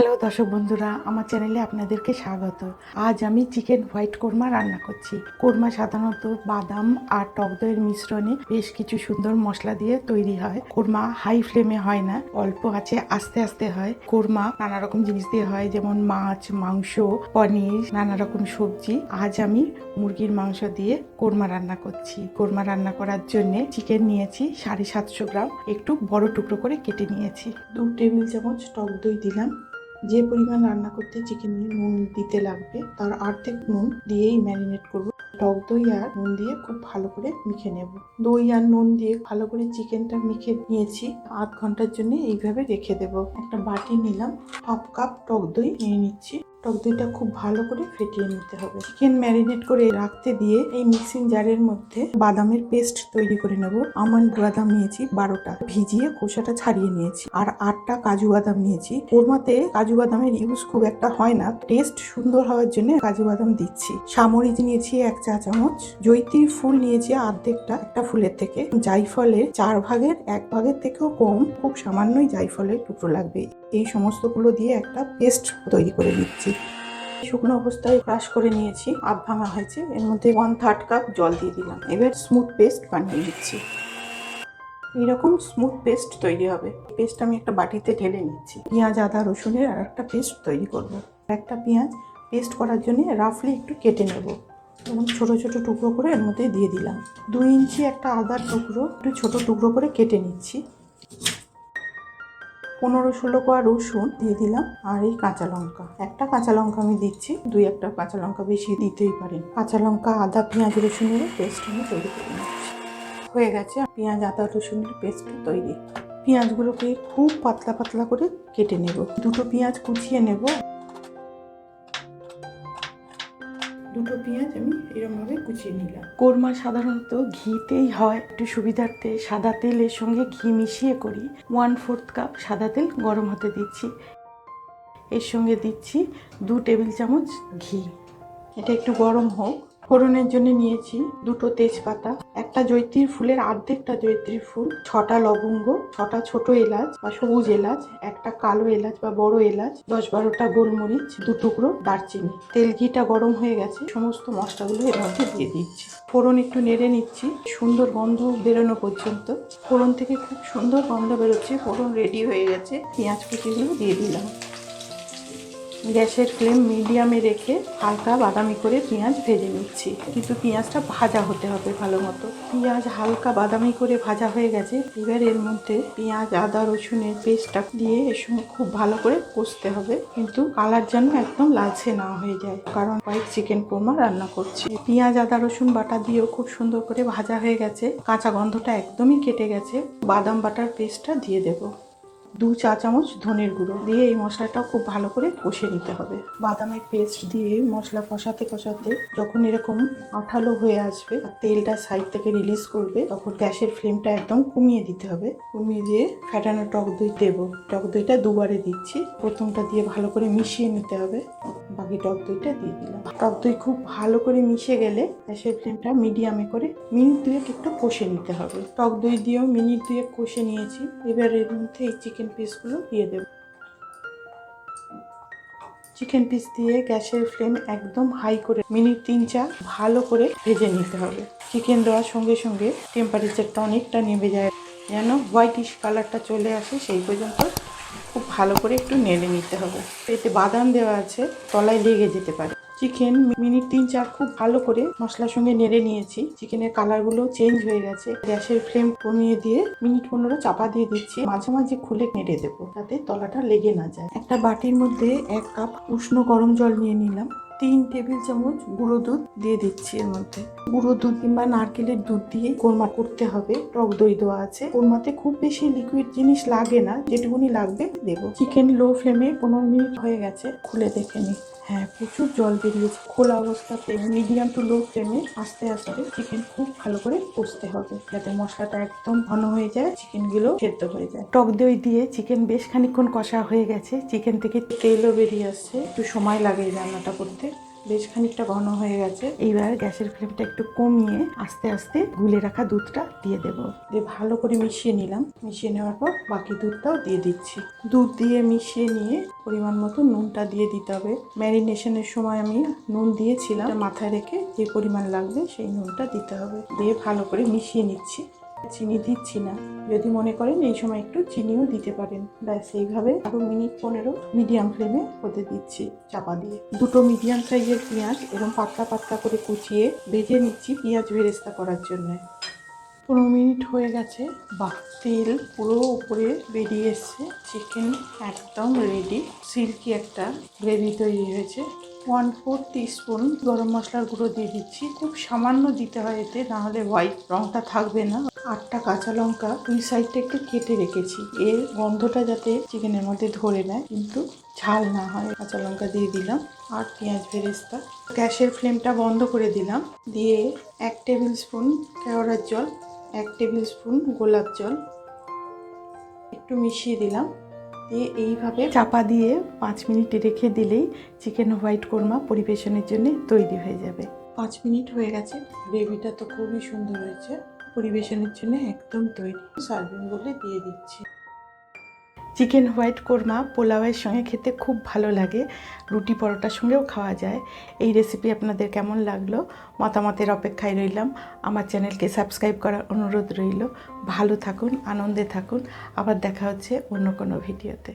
Hello দর্শক বন্ধুরা, আমার চ্যানেলে আপনাদেরকে স্বাগত। আজ আমি চিকেন হোয়াইট কোরমা রান্না করছি। কোরমা সাধারণত বাদাম আর টক দইয়ের মিশ্রণে বেশ কিছু সুন্দর মশলা দিয়ে তৈরি হয়। কোরমা হাই ফ্লেমে হয় না, অল্প আছে, আস্তে আস্তে হয়। কোরমা নানা রকম জিনিস দিয়ে হয়, যেমন মাছ, মাংস, পনির নানা রকম সবজি। আজ আমি মুরগির মাংস দিয়ে কোরমা রান্না করছি। কোরমা রান্না করার জন্য চিকেন নিয়েছি সাড়ে সাতশো গ্রাম। একটু বড় টুকরো করে কেটে নিয়েছি। দু টেবিল চামচ টক দই দিলাম। যে পরিমাণ রান্না করতে চিকেনে নুন দিতে লাগবে, তার অর্ধেক নুন দিয়েই ম্যারিনেট করব। টক দই আর নুন দিয়ে খুব ভালো করে মিখে নেব। দই আর নুন দিয়ে ভালো করে চিকেনটা মিখে নিয়েছি। আধ ঘণ্টার জন্য এইভাবে রেখে দেব। একটা বাটি নিলাম হাফ কাপ টক দই নিয়ে নিচ্ছি। টক দইটা খুব ভালো করে ফেটিয়ে নিতে হবে। চিকেন ম্যারিনেট করে রাখতে দিয়ে এই মিক্সিং জারের মধ্যে বাদামের পেস্ট তৈরি করে নেব। আমন্ড বাদাম নিয়েছি বারোটা। ভিজিয়ে খোসাটা ছাড়িয়ে নিয়েছি। আর আটটা কাজু বাদাম নিয়েছি। কোরমাতে কাজু বাদামের ইউজ খুব একটা হয় না। টেস্ট সুন্দর হওয়ার জন্য কাজু বাদাম দিচ্ছি। সামরিচ নিয়েছি এক চা চামচ। জৈতির ফুল নিয়েছি অর্ধেকটা একটা ফুলের থেকে। জাইফলের চার ভাগের এক ভাগের থেকেও কম। খুব সামান্যই জাইফলের টুকরো লাগবে। এই সমস্তগুলো দিয়ে একটা পেস্ট তৈরি করে নিচ্ছি। শুকনো অবস্থায় ক্রাশ করে নিয়েছি, আধ ভাঙা হয়েছে। এর মধ্যে ওয়ান থার্ড কাপ জল দিয়ে দিলাম। এবার স্মুথ পেস্ট বানিয়ে নিচ্ছি। এরকম স্মুথ পেস্ট তৈরি হবে। পেস্ট আমি একটা বাটিতে ঢেলে নিচ্ছি। পেঁয়াজ, আদা, রসুনের আর একটা পেস্ট তৈরি করব। একটা পেঁয়াজ পেস্ট করার জন্য রাফলি একটু কেটে নেব। এবং ছোট ছোট টুকরো করে এর মধ্যে দিয়ে দিলাম। দুই ইঞ্চি একটা আদার টুকরো, একটু ছোট টুকরো করে কেটে নিচ্ছি। পনেরো ষোলো কোয়া রসুন দিয়ে দিলাম আর এই কাঁচা লঙ্কা। একটা কাঁচা লঙ্কা আমি দিচ্ছি, দুই একটা কাঁচা লঙ্কা বেশি দিতেই পারেন। কাঁচা লঙ্কা, আদা, পেঁয়াজ, রসুনের পেস্ট আমি তৈরি করে নিচ্ছি। হয়ে গেছে পেঁয়াজ, আদা, রসুনের পেস্ট তৈরি। পেঁয়াজগুলোকে খুব পাতলা পাতলা করে কেটে নেব। দুটো পেঁয়াজ কুচিয়ে নেব। দুটো পেঁয়াজ আমি এরমভাবে কুচিয়ে নিলাম। কোরমা সাধারণত ঘিতেই হয়। একটু সুবিধার্থে সাদা তেলের সঙ্গে ঘি মিশিয়ে করি। ওয়ান ফোর্থ কাপ সাদা তেল গরম হতে দিচ্ছি। এর সঙ্গে দিচ্ছি দু টেবিল চামচ ঘি। এটা একটু গরম হোক। ফোড়নের জন্য নিয়েছি দুটো তেজপাতা, একটা জৈত্রীর ফুলের আর্ধেকটা জৈত্রীর ফুল, ছটা লবঙ্গ, ছটা ছোট এলাচ বা সবুজ এলাচ, একটা কালো এলাচ বা বড় এলাচ, দশ বারোটা গোলমরিচ, দু টুকরো দারচিনি। তেল ঘিটা গরম হয়ে গেছে, সমস্ত মশলাগুলো এর মধ্যে দিয়ে দিচ্ছি। ফোড়ন একটু নেড়ে নিচ্ছি, সুন্দর গন্ধ বেরোনো পর্যন্ত। ফোড়ন থেকে খুব সুন্দর গন্ধ বেরোচ্ছে, ফোড়ন রেডি হয়ে গেছে, পেঁয়াজ কুচিগুলো দিয়ে দিলাম। গ্যাসের ফ্লেম মিডিয়ামে রেখে হালকা বাদামি করে পেঁয়াজ ভেজে নিচ্ছি। কিন্তু পেঁয়াজটা ভাজা হতে হবে ভালো মতো পেঁয়াজ হালকা বাদামি করে ভাজা হয়ে গেছে। এবার এর মধ্যে পেঁয়াজ, আদা, রসুনের পেস্টটা দিয়ে এর সঙ্গে খুব ভালো করে কষতে হবে। কিন্তু কালার যেন একদম লালচে না হয়ে যায়, কারণ হোয়াইট চিকেন কোরমা রান্না করছি। পেঁয়াজ, আদা, রসুন বাটা দিয়েও খুব সুন্দর করে ভাজা হয়ে গেছে। কাঁচা গন্ধটা একদমই কেটে গেছে। বাদাম বাটার পেস্টটা দিয়ে দেবো। দু চা চামচ ধনের গুঁড়ো দিয়ে এই মশলাটা খুব ভালো করে কষে নিতে হবে। বাদামের পেস্ট দিয়ে মশলা কষাতে কষাতে যখন এরকম আঠালো হয়ে আসবে তেলটা সাইড থেকে রিলিজ করবে, তখন গ্যাসের ফ্লেমটা একদম কমিয়ে দিতে হবে। কমিয়ে দিয়ে ফ্যাটানো টক দই দেবো। টক দইটা দুবারে দিচ্ছি। প্রথমটা দিয়ে ভালো করে মিশিয়ে নিতে হবে। বাকি টক দইটা দিয়ে দিলাম। টক দই খুব ভালো করে মিশে গেলে গ্যাসের ফ্লেমটা মিডিয়ামে করে মিনিট দুয়েক একটু কষে নিতে হবে। টক দই দিয়েও মিনিট দুয়েক কষে নিয়েছি। এবার এর মধ্যে এই চিকেন পিসগুলো দিয়ে দেব। চিকেন পিস দিয়ে গ্যাসের ফ্লেম একদম হাই করে মিনিট তিন চার ভালো করে ভেজে নিতে হবে। চিকেন দেওয়ার সঙ্গে সঙ্গে টেম্পারেচারটা অনেকটা নেমে যায়। যেন হোয়াইটিশ কালারটা চলে আসে সেই পর্যন্ত খুব ভালো করে একটু নেড়ে নিতে হবে। এতে বাদাম দেওয়া আছে, তলায় লেগে যেতে পারে। চিকেন মিনিট তিন চার খুব ভালো করে মশলার সঙ্গে নেড়ে নিয়েছি। চিকেনের কালারগুলো চেঞ্জ হয়ে গেছে। গ্যাসের ফ্লেম কমিয়ে দিয়ে মিনিট পনেরো চাপা দিয়ে দিচ্ছি। মাঝে মাঝে খুলে নেড়ে দেবো, যাতে তলাটা লেগে না যায়। একটা বাটির মধ্যে এক কাপ উষ্ণ গরম জল নিয়ে নিলাম। তিন টেবিল চামচ গুঁড়ো দুধ দিয়ে দিচ্ছি এর মধ্যে। গুঁড়ো দুধ কিংবা নারকেলের দুধ দিয়ে কোরমা করতে হবে। টক দই দেওয়া আছে। কোরমাতে খুব বেশি লিকুইড জিনিস লাগে না। যেটুকুনি লাগবে দেবো। চিকেন লো ফ্লেমে পনেরো মিনিট হয়ে গেছে। খুলে দেখে নিই হ্যাঁ প্রচুর জল বেরিয়েছে। খোলা অবস্থাতে মিডিয়াম টু লো ফ্লেমে আস্তে আস্তে চিকেন খুব ভালো করে কষতে হবে। যাতে মশলাটা একদম ঘন হয়ে যায় চিকেনগুলো সেদ্ধ হয়ে যায়। টক দই দিয়ে চিকেন বেশ খানিক্ষণ কষা হয়ে গেছে। চিকেন থেকে তেলও বেরিয়ে আসছে। একটু সময় লাগে রান্নাটা করতে। বেশ খানিকটা ঘন হয়ে গেছে। এইবার গ্যাসের ফ্লেমটা একটু কমিয়ে আস্তে আস্তে গুলে রাখা দুধটা দিয়ে দেবো। দিয়ে ভালো করে মিশিয়ে নিলাম। মিশিয়ে নেওয়ার পর বাকি দুধটাও দিয়ে দিচ্ছি। দুধ দিয়ে মিশিয়ে নিয়ে পরিমাণ মতো নুনটা দিয়ে দিতে হবে। ম্যারিনেশনের সময় আমি নুন দিয়েছিলাম। মাথায় রেখে যে পরিমাণ লাগবে সেই নুনটা দিতে হবে। দিয়ে ভালো করে মিশিয়ে নিচ্ছি। চিনি দিচ্ছি না। যদি মনে করেন এই সময় একটু চিনিও দিতে পারেন। ব্যাস, এইভাবে আরও মিনিট পনেরো মিডিয়াম ফ্লেমে হতে দিচ্ছি চাপা দিয়ে। দুটো মিডিয়াম সাইজের পেঁয়াজ এরকম পাতলা পাতলা করে কুচিয়ে ভেজে নিচ্ছি পেঁয়াজ বেরেস্তা করার জন্য। পনেরো মিনিট হয়ে গেছে। বাহ, তেল পুরো উপরে বেরিয়ে এসছে। চিকেন একদম রেডি সিল্কি একটা গ্রেভি তৈরি হয়েছে। ওয়ান ফোর স্পুন গরম মশলার গুঁড়ো দিয়ে দিচ্ছি। খুব সামান্য দিতে হয় এতে, না হলে হোয়াইট রংটা থাকবে না। আটটা কাঁচা লঙ্কা দুই সাইডটা একটু কেটে রেখেছি। এর গন্ধটা যাতে চিকেনের মধ্যে ধরে নেয়, কিন্তু ঝাল না হয়, কাঁচা লঙ্কা দিয়ে দিলাম আর পেঁয়াজ বেরেস্তা গ্যাসের ফ্লেমটা বন্ধ করে দিলাম। দিয়ে এক টেবিল স্পুন কেওড়ার জল, এক টেবিল স্পুন গোলাপ জল একটু মিশিয়ে দিলাম। দিয়ে এইভাবে চাপা দিয়ে পাঁচ মিনিট রেখে দিলেই চিকেন হোয়াইট কোরমা পরিবেশনের জন্য তৈরি হয়ে যাবে। পাঁচ মিনিট হয়ে গেছে, গ্রেভিটা তো খুবই সুন্দর হয়েছে। পরিবেশনের জন্য একদম তৈরি। সার্ভিং বলে দিয়ে দিচ্ছি। চিকেন হোয়াইট কোরমা পোলাওয়ের সঙ্গে খেতে খুব ভালো লাগে। রুটি পরোটার সঙ্গেও খাওয়া যায়। এই রেসিপি আপনাদের কেমন লাগল? মতামতের অপেক্ষায় রইলাম। আমার চ্যানেলকে সাবস্ক্রাইব করার অনুরোধ রইল। ভালো থাকুন, আনন্দে থাকুন। আবার দেখা হচ্ছে অন্য কোনো ভিডিওতে